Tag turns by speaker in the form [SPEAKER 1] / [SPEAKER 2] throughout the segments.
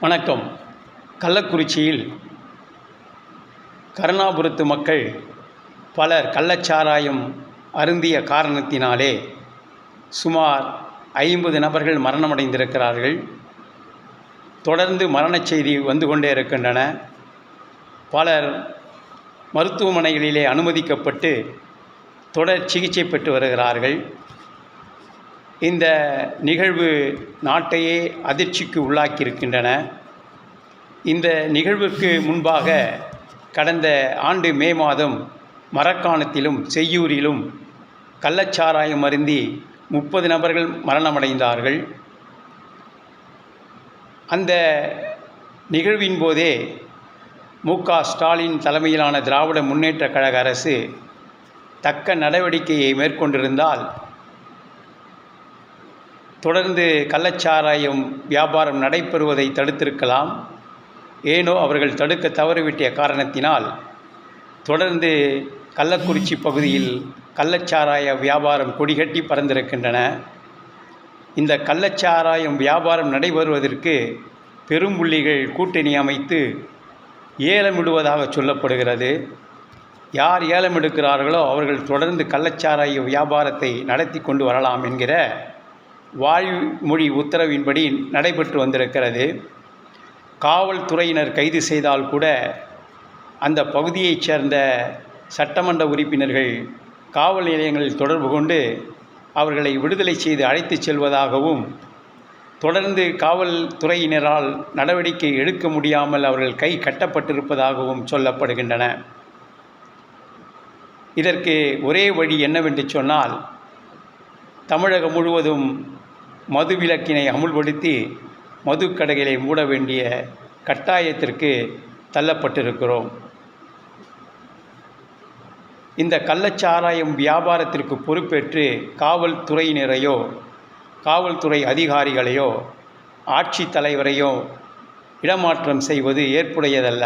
[SPEAKER 1] வணக்கம். கள்ளக்குறிச்சியில் கருணாபுரத்து மக்கள் பலர் கள்ளச்சாராயம் அருந்திய காரணத்தினாலே சுமார் ஐம்பது நபர்கள் மரணமடைந்திருக்கிறார்கள். தொடர்ந்து மரணச் செய்தி வந்து கொண்டே இருக்கின்றன. பலர் மருத்துவமனைகளிலே அனுமதிக்கப்பட்டு தொடர் சிகிச்சை பெற்று வருகிறார்கள். இந்த நிகழ்வு நாட்டையே அதிர்ச்சிக்கு உள்ளாக்கியிருக்கின்றன. இந்த நிகழ்வுக்கு முன்பாக கடந்த ஆண்டு மே மாதம் மரக்காணத்திலும் செய்யூரிலும் கள்ளச்சாராயம் அருந்தி முப்பது நபர்கள் மரணமடைந்தார்கள். அந்த நிகழ்வின் போதே மு. க. ஸ்டாலின் தலைமையிலான திராவிட முன்னேற்ற கழக அரசு தக்க நடவடிக்கையை மேற்கொண்டிருந்தால் தொடர்ந்து கள்ளச்சாராயம் வியாபாரம் நடைபெறுவதை தடுத்திருக்கலாம். ஏனோ அவர்கள் தடுக்க தவறிவிட்ட காரணத்தினால் தொடர்ந்து கள்ளக்குறிச்சி பகுதியில் கள்ளச்சாராய வியாபாரம் கொடிகட்டி பறந்திருக்கின்றன. இந்த கள்ளச்சாராயம் வியாபாரம் நடைபெறுவதற்கு பெரும்புள்ளிகள் கூட்டணி அமைத்து ஏலமிடுவதாக சொல்லப்படுகிறது. யார் ஏலம் எடுக்கிறார்களோ அவர்கள் தொடர்ந்து கள்ளச்சாராய வியாபாரத்தை நடத்தி கொண்டு வரலாம் என்கிற வாய்மொழி உத்தரவின்படி நடைபெற்று வந்திருக்கிறது. காவல்துறையினர் கைது செய்தால் கூட அந்த பகுதியைச் சேர்ந்த சட்டமன்ற உறுப்பினர்கள் காவல் நிலையங்களில் தொடர்பு கொண்டு அவர்களை விடுதலை செய்து அழைத்துச் செல்வதாகவும் தொடர்ந்து காவல்துறையினரால் நடவடிக்கை எடுக்க முடியாமல் அவர்கள் கை கட்டப்பட்டிருப்பதாகவும் சொல்லப்படுகின்றன. இதற்கு ஒரே வழி என்னவென்று சொன்னால் தமிழகம் முழுவதும் மதுவிலக்கினை அமுல்படுத்தி மதுக்கடைகளை மூட வேண்டிய கட்டாயத்திற்கு தள்ளப்பட்டிருக்கிறோம். இந்த கள்ளச்சாராயம் வியாபாரத்திற்கு பொறுப்பேற்று காவல்துறையினரையோ காவல்துறை அதிகாரிகளையோ ஆட்சித் தலைவரையோ இடமாற்றம் செய்வது ஏற்புடையதல்ல.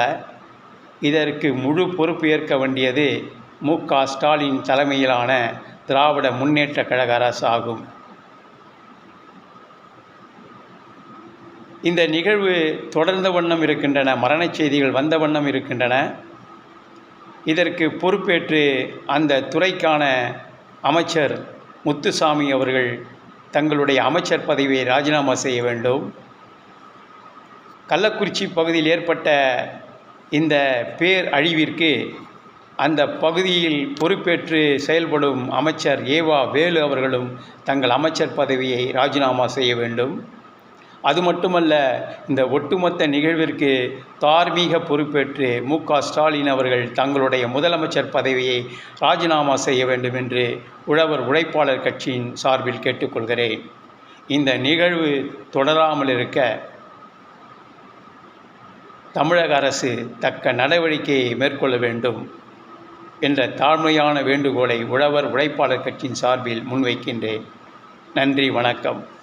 [SPEAKER 1] இதற்கு முழு பொறுப்பு ஏற்க வேண்டியது மு க ஸ்டாலின் தலைமையிலான திராவிட முன்னேற்ற கழக அரசு ஆகும் இந்த நிகழ்வு தொடர்ந்த வண்ணம் இருக்கின்றன மரணச் செய்திகள் வந்த வண்ணம் இருக்கின்றன. இதற்கு பொறுப்பேற்று அந்த துறைக்கான அமைச்சர் முத்துசாமி அவர்கள் தங்களுடைய அமைச்சர் பதவியை ராஜினாமா செய்ய வேண்டும். கள்ளக்குறிச்சி பகுதியில் ஏற்பட்ட இந்த பேர் அழிவிற்கு அந்த பகுதியில் பொறுப்பேற்று செயல்படும் அமைச்சர் ஏவா வேலு அவர்களும் தங்கள் அமைச்சர் பதவியை ராஜினாமா செய்ய வேண்டும். அது மட்டுமல்ல இந்த ஒட்டுமொத்த நிகழ்விற்கு தார்மீக பொறுப்பேற்று மு க ஸ்டாலின் அவர்கள் தங்களுடைய முதலமைச்சர் பதவியை ராஜினாமா செய்ய வேண்டும் என்று உழவர் உழைப்பாளர் கட்சியின் சார்பில் கேட்டுக்கொள்கிறேன். இந்த நிகழ்வு தொடராமல் இருக்க தமிழக அரசு தக்க நடவடிக்கையை மேற்கொள்ள வேண்டும் என்ற தாழ்மையான வேண்டுகோளை உழவர் உழைப்பாளர் கட்சியின் சார்பில் முன்வைக்கின்றேன். நன்றி வணக்கம்.